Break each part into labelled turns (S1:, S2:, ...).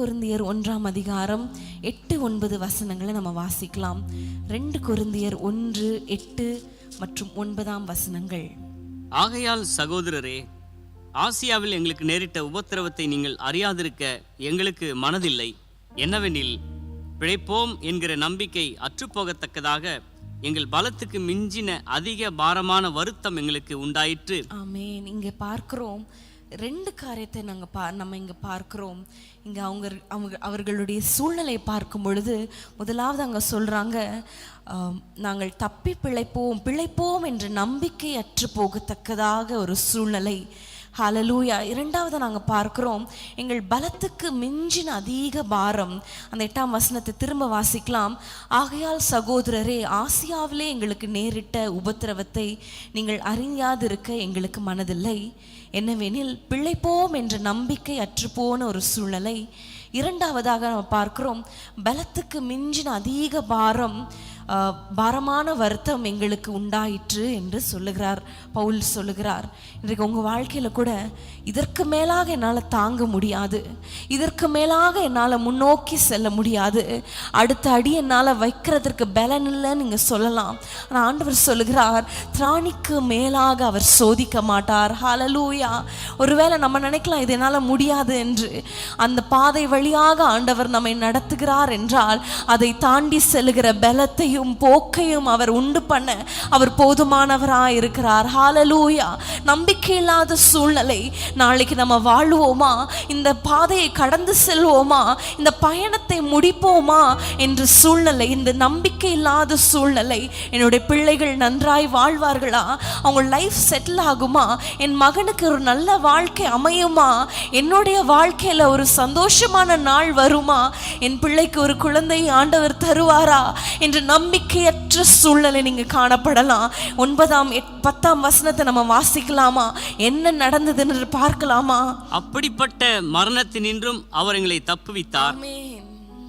S1: கொரிந்தியர் ஒன்றாம் அதிகாரம் எட்டு ஒன்பது வசனங்களை நம்ம வாசிக்கலாம். ரெண்டு கொரிந்தியர் ஒன்று எட்டு மற்றும் ஒன்பதாம் வசனங்கள்.
S2: ஆகையால் சகோதரரே ஆசியாவில் எங்களுக்கு நேரிட்ட உபத்திரவத்தை நீங்கள் அறியாதிருக்க எங்களுக்கு மனதில்லை. என்னவெனில் பிழைப்போம் என்கிற நம்பிக்கை அற்றுப்போகத்தக்கதாக எங்கள் பலத்துக்கு மிஞ்சின அதிக பாரமான வருத்தம் எங்களுக்கு உண்டாயிற்று.
S1: ஆமென். இங்கே பார்க்கிறோம். ரெண்டு காரியத்தை நாங்கள் பா நம்ம இங்கே பார்க்குறோம். இங்கே அவங்க அவங்க அவர்களுடைய சூழ்நிலையை பார்க்கும் பொழுது முதலாவது அங்கே சொல்கிறாங்க நாங்கள் தப்பி பிழைப்போம் பிழைப்போம் என்ற நம்பிக்கை அற்று போகத்தக்கதாக ஒரு சூழ்நிலை. ஹலலூயா இரண்டாவது நாங்கள் பார்க்குறோம் எங்கள் பலத்துக்கு மிஞ்சின அதிக பாரம். அந்த எட்டாம் வசனத்தை திரும்ப வாசிக்கலாம். ஆகையால் சகோதரரே ஆசியாவிலே எங்களுக்கு நேரிட்ட உபத்திரவத்தை நீங்கள் அறியாதிருக்க எங்களுக்கு மனதில்லை. என்னவெனில் பிழைப்போம் என்ற நம்பிக்கை அற்றுப்போன ஒரு சூழ்நிலை. இரண்டாவதாக நம்ம பார்க்கிறோம் பலத்துக்கு மிஞ்சின அதிக பாரம். பாரமான வருத்தம் எங்களுக்கு உண்டாயிற்று என்று சொல்லுகிறார் பவுல் சொல்லுகிறார். இன்றைக்கு உங்கள் வாழ்க்கையில் கூட இதற்கு மேலாக என்னால் தாங்க முடியாது இதற்கு மேலாக என்னால் முன்னோக்கி செல்ல முடியாது அடுத்த அடி என்னால் வைக்கிறதற்கு பலன் இல்லைன்னு நீங்கள் சொல்லலாம். ஆனால் ஆண்டவர் சொல்லுகிறார் திராணிக்கு மேலாக அவர் சோதிக்க மாட்டார். ஹலலூயா ஒருவேளை நம்ம நினைக்கலாம் இது என்னால் முடியாது என்று. அந்த பாதை வழியாக ஆண்டவர் நம்மை நடத்துகிறார் என்றால் அதை தாண்டி செல்லுகிற பலத்தையும் போக்கையும் அவர் உண்டு பண்ண அவர் போதுமானவராக இருக்கிறார். ஹாலலூயா நம்பிக்கை இல்லாத சூழ்நிலை. நாளைக்கு நம்ம வாழ்வோமா? இந்த பாதையை கடந்து செல்வோமா? இந்த பயணத்தை முடிப்போமா? என்ற சூழ்நிலை இந்த நம்பிக்கை இல்லாத சூழ்நிலை என்னுடைய பிள்ளைகள் நன்றாய் வாழ்வார்களா? அவங்க லைஃப் செட்டில் ஆகுமா? என் மகனுக்கு ஒரு நல்ல வாழ்க்கை அமையுமா? என்னுடைய வாழ்க்கையில் ஒரு சந்தோஷமான நாள் வருமா? என் பிள்ளைக்கு ஒரு குழந்தை ஆண்டவர் தருவாரா? என்று நம்பி நம்பிக்கையற்ற சூழ்நிலை நீங்க காணப்படலாம். ஒன்பதாம் பத்தாம் வசனத்தை நம்ம வாசிக்கலாமா? என்ன நடந்ததுன்னு பார்க்கலாமா?
S2: அப்படிப்பட்ட மரணத்தினின்றும் அவர் எங்களை தப்புவித்தார்.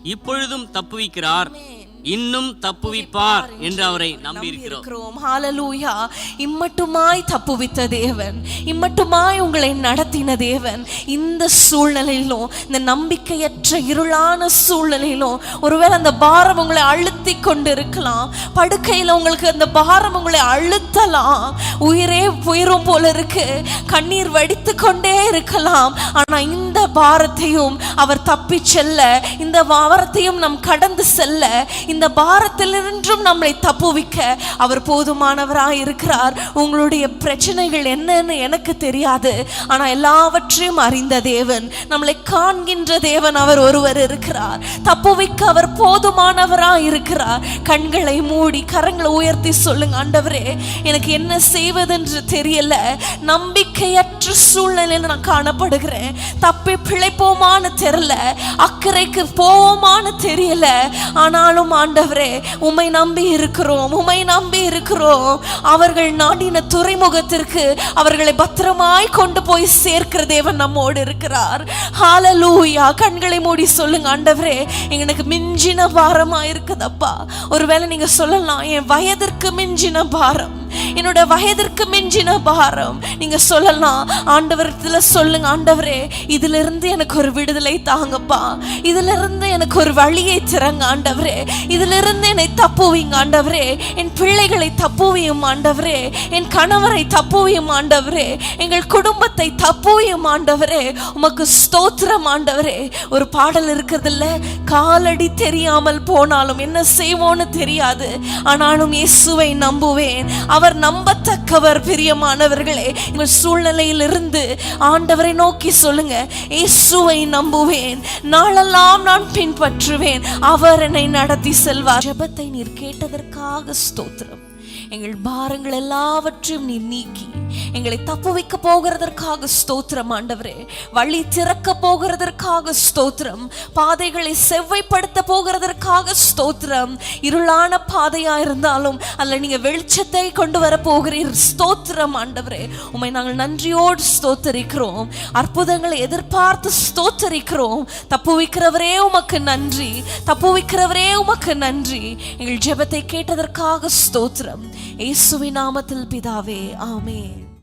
S2: இப்பொழுதும் தப்புவிக்கிறார். இன்னும் தப்புவிப்பார் என்று அவரை நம்பியிருக்கிறோம்.
S1: இருக்கிறோம் இம்மட்டுமாய் தப்புவித்த தேவன் இம்மட்டுமாய் உங்களை நடத்தின தேவன் இந்த சூழ்நிலையிலும் இந்த நம்பிக்கையற்ற இருளான சூழ்நிலையிலும் ஒருவேளை அந்த பாரம் உங்களை அழுத்தி கொண்டு இருக்கலாம் படுக்கையில் உங்களுக்கு அந்த பாரம் உங்களை அழுத்தலாம் உயிரே உயிரும் போல இருக்கு கண்ணீர் வடித்து கொண்டே இருக்கலாம் ஆனா இந்த பாரத்தையும் அவர் தப்பி செல்ல இந்த பாரத்தையும் நாம் கடந்து செல்ல இந்த பாரத்திலிருந்தும் நம்மளை தப்புவிக்க அவர் போதுமானவராக இருக்கிறார். உங்களுடைய பிரச்சனைகள் என்னன்னு எனக்கு தெரியாது. ஆனால் எல்லாவற்றையும் அறிந்த தேவன் நம்மளை காண்கின்ற தேவன் அவர் ஒருவர் இருக்கிறார். தப்புவிக்க அவர் போதுமானவராக இருக்கிறார். கண்களை மூடி கரங்களை உயர்த்தி சொல்லுங்க ஆண்டவரே எனக்கு என்ன செய்வதென்று தெரியல. நம்பிக்கையற்ற சூழ்நிலையில் நான் காணப்படுகிறேன். தப்பி பிழைப்போமான்னு தெரியல. அக்கறைக்கு போவோமான்னு தெரியல. ஆனாலும் ஆண்டவரே உம்மை நம்பி இருக்கிறோம் உம்மை நம்பி இருக்கிறோம். அவர்கள் நாடின துறைமுகத்திற்கு அவர்களை பத்திரமாய் கொண்டு போய் சேர்க்கிற தேவன் நம்மோடு இருக்கிறார். ஹாலலூயா கண்களை மூடி சொல்லுங்க ஆண்டவரே எனக்கு மிஞ்சின பாரமா இருக்குதப்பா ஒருவேளை நீங்க சொல்லலாம் என் வயதிற்கு மிஞ்சின பாரம். என்னோட வயதிற்கு மிஞ்சின பாரம். நீங்க சொல்லலாம் ஆண்டவரத்துல சொல்லுங்க ஆண்டவரே இதுல இருந்து எனக்கு ஒரு விடுதலை தாங்கப்பா. இதுல இருந்து எனக்கு ஒரு வழியை திறங்க ஆண்டவரே. இதுல இருந்து என்னை தப்புவீங்க ஆண்டவரே. என் பிள்ளைகளை தப்புவியும் ஆண்டவரே. என் கணவரை தப்புவியும் ஆண்டவரே. எங்கள் குடும்பத்தை தப்புவியும் ஆண்டவரே. உமக்கு ஸ்தோத்திரம் ஆண்டவரே. ஒரு பாடல் இருக்கிறதுல்ல காலடி தெரியாமல் போனாலும் என்ன செய்வோன்னு தெரியாது. ஆனாலும் இயேசுவை நம்புவேன். அவர் நம்பத்தக்கவர் பிரியமானவர்களே உங்கள் சூழ்நிலையிலிருந்து ஆண்டவரை நோக்கி சொல்லுங்க. இயேசுவை நம்புவேன். நாளெல்லாம் நான் பின்பற்றுவேன். அவர் என்னை நடத்தி செல்வார். ஜபத்தை நீர் கேட்டதற்காக ஸ்தோத்திரம். எங்கள் பாரங்கள் எல்லாவற்றையும் நீர் நீக்கி எங்களை தப்பு வைக்க போகிறதற்காக ஸ்தோத்திரம் ஆண்டவரே. வழி திறக்க போகிறதற்காக ஸ்தோத்திரம். பாதைகளை செவ்வைப்படுத்த போகிறதற்காக ஸ்தோத்திரம். இருளான பாதையா இருந்தாலும் அல்ல நீங்க வெளிச்சத்தை கொண்டு வர போகிறீர் ஸ்தோத்திரம் ஆண்டவரே. உம்மை நாங்கள் நன்றியோடு ஸ்தோத்தரிக்கிறோம். அற்புதங்களை எதிர்பார்த்து ஸ்தோத்தரிக்கிறோம். தப்பு வைக்கிறவரே உமக்கு நன்றி. தப்பு வைக்கிறவரே உமக்கு நன்றி. எங்கள் ஜெபத்தை கேட்டதற்காக ஸ்தோத்திரம். இயேசுவின் நாமத்தில் பிதாவே ஆமே